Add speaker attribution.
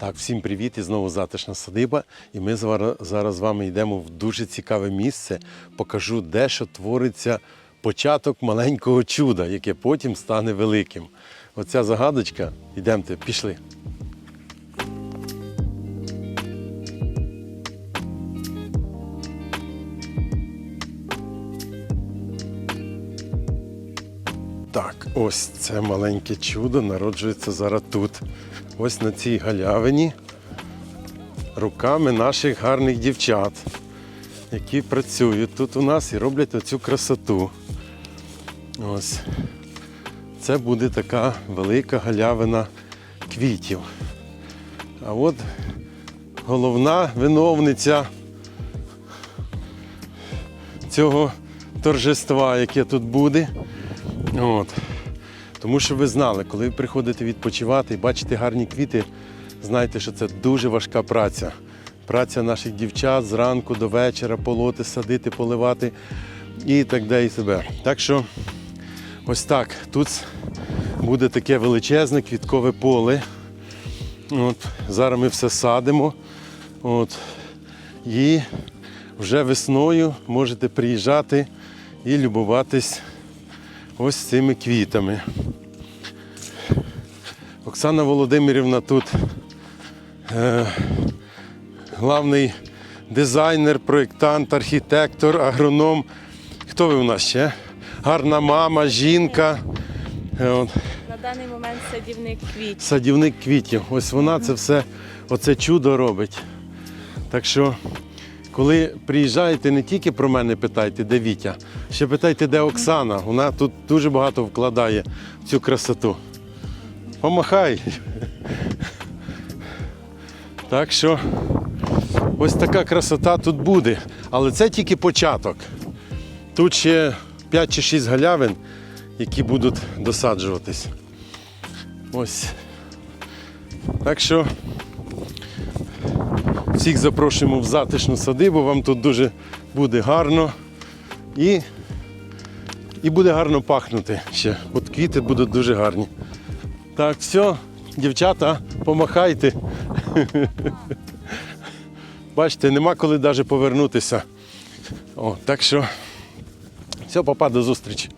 Speaker 1: Так, всім привіт і знову затишна садиба. І ми зараз, з вами йдемо в дуже цікаве місце. Покажу, де що твориться початок маленького чуда, яке потім стане великим. Оця загадочка. Йдемте, пішли. Так, ось це маленьке чудо народжується зараз тут. Ось на цій галявині руками наших гарних дівчат, які працюють тут у нас і роблять оцю красоту. Ось. Це буде така велика галявина квітів. А от головна виновниця цього торжества, яке тут буде. От. Тому що ви знали, коли ви приходите відпочивати і бачите гарні квіти, знайте, що це дуже важка праця. Праця наших дівчат зранку до вечора полоти, садити, поливати і так далі. себе. Так що ось так. Тут буде таке величезне квіткове поле. От. Зараз ми все садимо. От. І вже весною можете приїжджати і любуватись ось цими квітами. Оксана Володимирівна тут е, главний дизайнер, проєктант, архітектор, агроном. Хто ви у нас ще? Гарна мама, жінка, е, от,
Speaker 2: На даний момент садівник квітів.
Speaker 1: садівник квітів. Ось вона це все, оце чудо робить. Так що, коли приїжджаєте, не тільки про мене питайте, де Вітя, ще питайте, де Оксана. Вона тут дуже багато вкладає в цю красоту. Помахай. Так що ось така красота тут буде. Але це тільки початок. Тут ще 5 чи 6 галявин, які будуть досаджуватись. Ось. Так що всіх запрошуємо в затишну садибу. Вам тут дуже буде гарно і, і буде гарно пахнути ще. От квіти будуть дуже гарні. Так, все, дівчата, помахайте. Бачите, нема коли навіть повернутися. О, так що, все, папа, до зустрічі.